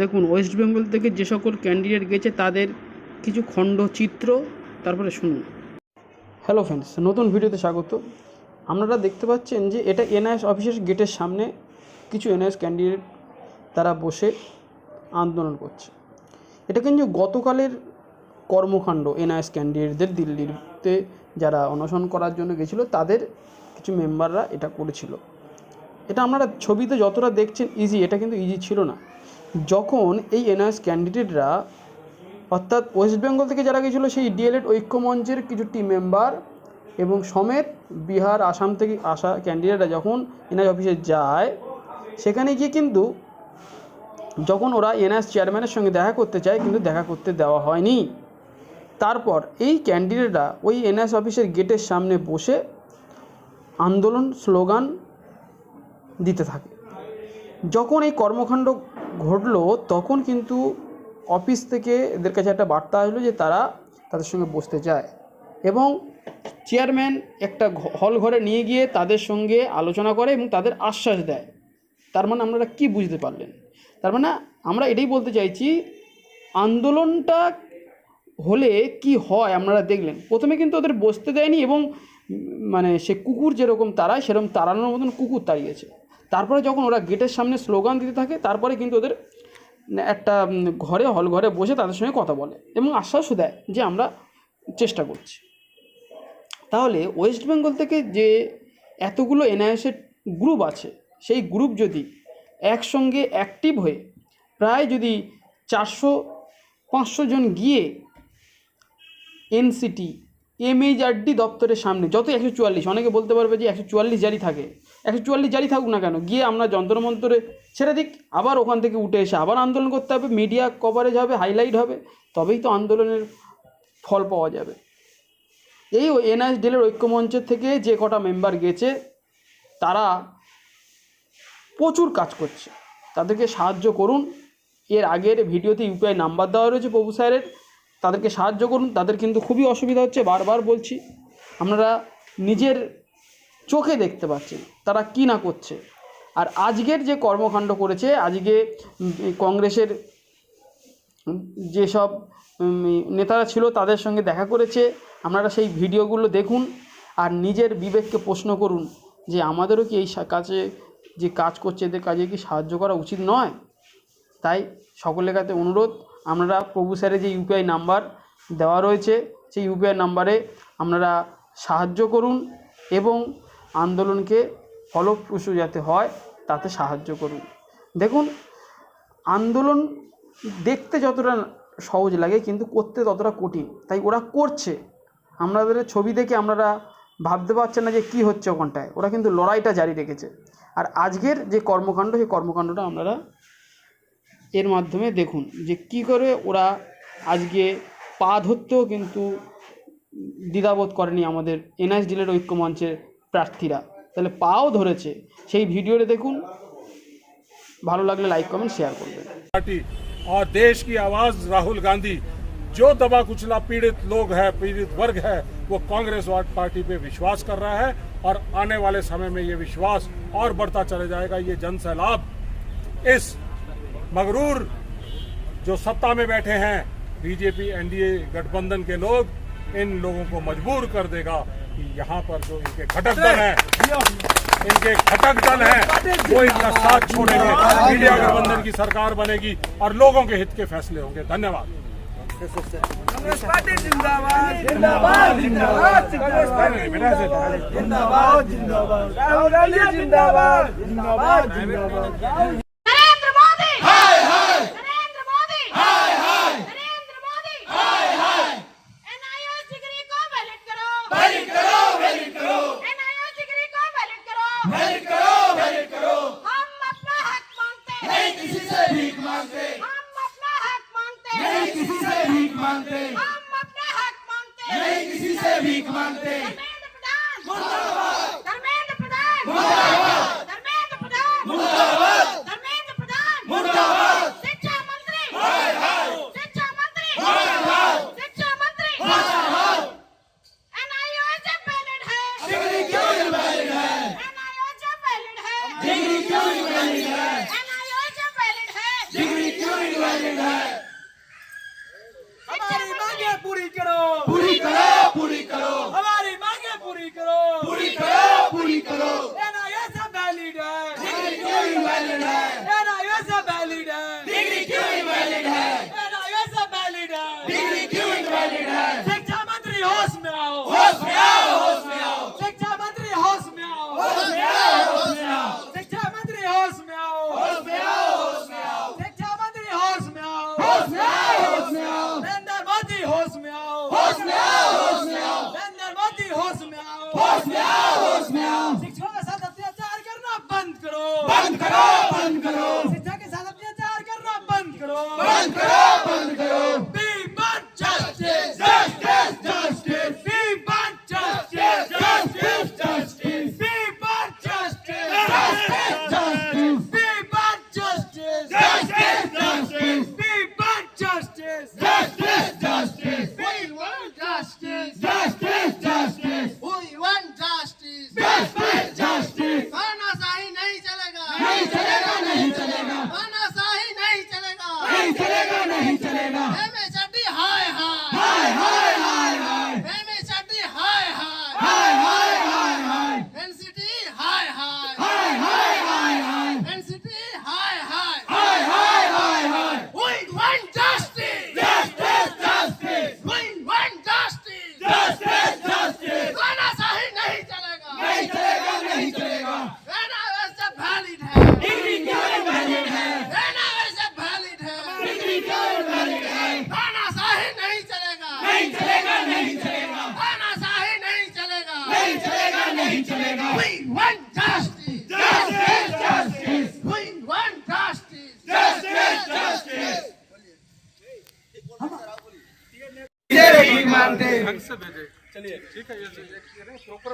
দেখুন ওয়েস্ট বেঙ্গল থেকে যে সকল ক্যান্ডিডেট গেছে, তাদের কিছু খণ্ডচিত্র তারপরে শুনুন। হ্যালো ফ্রেন্ডস নতুন ভিডিওতে স্বাগত। আপনারা দেখতে পাচ্ছেন যে এটা এনআইএস অফিসের গেটের সামনে কিছু এনআইএস ক্যান্ডিডেট তারা বসে আন্দোলন করছে। এটা কিন্তু গতকালের কর্মকাণ্ড এনআইএস ক্যান্ডিডেটদের দিল্লিতে যারা অনশন করার জন্য গেছিল, তাদের কিছু মেম্বাররা এটা করেছিল। এটা আপনারা ছবিতে যতটা দেখছেন ইজি এটা কিন্তু ইজি ছিল না। যখন এই এনআইএস ক্যান্ডিডেটরা অর্থাৎ ওয়েস্ট বেঙ্গল থেকে যারা গেছিল সেই ডিএলএড ঐক্যমঞ্চের কিছু টিম মেম্বার এবং সমেত বিহার, আসাম থেকে আসা ক্যান্ডিডেটরা যখন এনআইএস অফিসে যায়, সেখানে গিয়ে কিন্তু যখন ওরা এনআইএস চেয়ারম্যানের সঙ্গে দেখা করতে চায়, কিন্তু দেখা করতে দেওয়া হয়নি। তারপর এই ক্যান্ডিডেটরা ওই এনআইএস অফিসের গেটের সামনে বসে আন্দোলন, স্লোগান দিতে থাকে। যখন এই কর্মকাণ্ড ঘটলো, তখন কিন্তু অফিস থেকে এদের কাছে একটা বার্তা আসলো যে তারা তাদের সঙ্গে বসতে চায়। এবং চেয়ারম্যান একটা হল ঘরে নিয়ে গিয়ে তাদের সঙ্গে আলোচনা করে এবং তাদের আশ্বাস দেয়। তার মানে আপনারা কি বুঝতে পারলেন? তার মানে আমরা এটাই বলতে চাইছি, আন্দোলনটা হলে কি হয় আপনারা দেখলেন। প্রথমে কিন্তু ওদের বসতে দেয়নি এবং মানে সে কুকুর যেরকম তাড়ায়, সেরকম তাড়ানোর মতন কুকুর তাড়িয়েছে। তারপরে যখন ওরা গেটের সামনে স্লোগান দিতে থাকে, তারপরে কিন্তু ওদের একটা ঘরে, হল ঘরে বসে তাদের সঙ্গে কথা বলে এবং আশ্বাসও দেয় যে আমরা চেষ্টা করছি। তাহলে ওয়েস্ট বেঙ্গল থেকে যে এতগুলো এনআইএসের গ্রুপ আছে, সেই গ্রুপ যদি একসঙ্গে অ্যাক্টিভ হয়ে প্রায় যদি চারশো, পাঁচশো জন গিয়ে এনসিটি, এমএইচআরডি দপ্তরের সামনে যত একশো চুয়াল্লিশ, অনেকে বলতে পারবে যে একশো চুয়াল্লিশ জারি থাকে একশো চুয়াল্লিশ জারি থাকুক না কেন, গিয়ে আমরা যন্ত্রমন্ত্রে ছেড়ে দিক, আবার ওখান থেকে উঠে এসে আবার আন্দোলন করতে হবে মিডিয়া কভারেজ হবে হাইলাইট হবে, তবেই তো আন্দোলনের ফল পাওয়া যাবে। এই এনআইএস ডেলের ঐক্যমঞ্চের থেকে যে কটা মেম্বার গেছে, তারা প্রচুর কাজ করছে। তাদেরকে সাহায্য করুন। এর আগের ভিডিওতে ইউপিআই নাম্বার দেওয়া রয়েছে প্রভু স্যারের। তাদেরকে সাহায্য করুন। তাদের কিন্তু খুবই অসুবিধা হচ্ছে, বারবার বলছি। আপনারা নিজের চোখে দেখতে পাচ্ছেন তারা কী না করছে? আর আজকের যে কর্মকাণ্ড করেছে, আজকে কংগ্রেসের যেসব নেতারা ছিল তাদের সঙ্গে দেখা করেছে। আপনারা সেই ভিডিওগুলো দেখুন আর নিজের বিবেককে প্রশ্ন করুন যে আমাদেরও কি এই কাজে, যে কাজ করছে এদের কাজে কি সাহায্য করা উচিত নয়? তাই সকলের কাছে অনুরোধ, আপনারা প্রভু স্যারের যে ইউপিআই নাম্বার দেওয়া রয়েছে, সেই ইউপিআই নাম্বারে আপনারা সাহায্য করুন এবং আন্দোলনকে ফলপ্রসূ যাতে হয়, তাতে সাহায্য করুন। দেখুন, আন্দোলন দেখতে যতটা সহজ লাগে, কিন্তু করতে ততটা কঠিন। তাই ওরা করছে। আমাদের ছবি দেখে আপনারা ভাবতে পারছেন না যে কী হচ্ছে ওখানটায়। ওরা কিন্তু লড়াইটা জারি রেখেছে। আর আজকের যে কর্মকাণ্ড, সেই কর্মকাণ্ডটা আপনারা এর মাধ্যমে দেখুন যে কি করে ওরা আজকে পা ধরতেও কিন্তু দ্বিধাবোধ করেনি আমাদের এনআইএস ডিলের ঐক্যমঞ্চের প্রার্থীরা তাহলে পাও ধরেছে সেই ভিডিওটা দেখুন ভালো লাগলে লাইক কমেন্ট শেয়ার করবেন पार्टी और देश की आवाज राहुल गांधी जो दबा कुचला पीड़ित लोग है पीड़ित वर्ग है वो कांग्रेस वाद पार्टी पे विश्वास कर रहा है और आने वाले समय में ये विश्वास और बढ़ता चले जाएगा ये जन सैलाब इस मगरूर जो सत्ता में बैठे हैं बीजेपी एनडीए गठबंधन के लोग इन लोगों को मजबूर कर देगा कि यहाँ पर जो इनके घटक दल है इनके घटक दल है वो इनका साथ छोड़ेंगे मीडिया गठबंधन की सरकार बनेगी और लोगों के हित के फैसले होंगे धन्यवाद जिंदाबाद जिंदाबाद जिंदाबाद कांग्रेस पार्टी जिंदाबाद जिंदाबाद जिंदाबाद राहुल गांधी जिंदाबाद जिंदाबाद जिंदाबाद नरेंद्र मोदी हाय हाय नरेंद्र मोदी हाय हाय नरेंद्र मोदी हाय हाय एनआईओ डिग्री को वैलिड करो वैलिड करो वैलिड करो एनआईओ डिग्री को वैलिड करो वैलिड करो वैलिड करो हम अपना हक मांगते हैं नहीं किसी से भीख मांगते। हम अपना हक मांगते। नहीं किसी से भीख मांगते। हम अपना हक मांगते। नहीं किसी से भीख मांगते। धर्मेंद्र प्रधान। मुर्दाबाद। धर्मेंद्र प्रधान। मुर्दाबाद। धर्मेंद्र प्रधान। मुर्दाबाद। शिक्षा मंत्री। हाय हाय। शिक्षा मंत्री। हाय हाय। शिक्षा मंत्री। हाय हाय। एनआईओ जब वैलिड है। डिग्री क्यों इनवैलिड है? एनआईओ जब वैलिड है। डिग्री क्यों इनवैलिड है? Amen. James ठीक है ये प्रॉपर